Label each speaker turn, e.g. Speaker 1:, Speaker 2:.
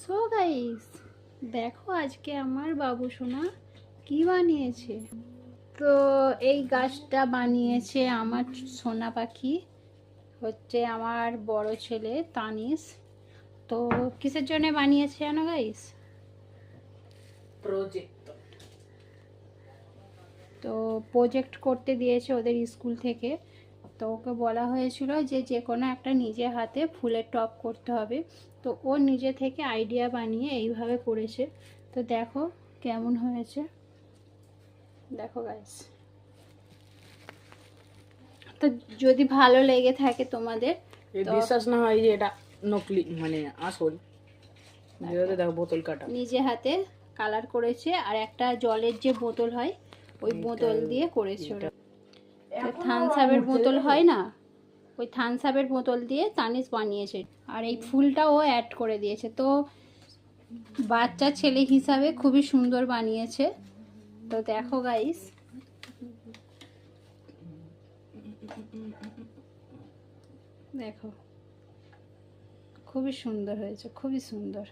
Speaker 1: So guys দেখো আজকে আমার বাবু সোনা কি বানিয়েছে? তো এই গাছটা বানিয়েছে আমার সোনা পাখি হচ্ছে আমার বড় ছেলে তানিস। তো কিসের জন্য বানিয়েছে জানো গাইস
Speaker 2: প্রজেক্ট
Speaker 1: তো প্রজেক্ট করতে দিয়েছে ওদের স্কুল থেকে। তো ওকে বলা হয়েছিল যে যে কোনো একটা নিজে হাতে ফুলের টপ করতে হবে। তো ও নিজে থেকে আইডিয়া বানিয়ে এইভাবে করেছে। তো দেখো কেমন হয়েছে। দেখো গাইস তো যদি ভালো লেগে থাকে তোমাদের
Speaker 2: বিশ্বাস না হয় যে এটা নকলি মানে আসল। দেখো। বোতল কাটা।
Speaker 1: নিজে হাতে কালার করেছে আর একটা জলের যে বোতল হয় ওই বোতল দিয়ে করেছে ওরা।
Speaker 2: এখন
Speaker 1: থানস আপের বোতল হয় না? ওই থানস আপের বোতল দিয়ে তানিস বানিয়েছে। আর এই ফুলটা ও অ্যাড করে দিয়েছে। তো বাচ্চা ছেলে হিসাবে খুবই সুন্দর বানিয়েছে। তো দেখো গাইস দেখো। খুবই সুন্দর হয়েছে খুবই সুন্দর।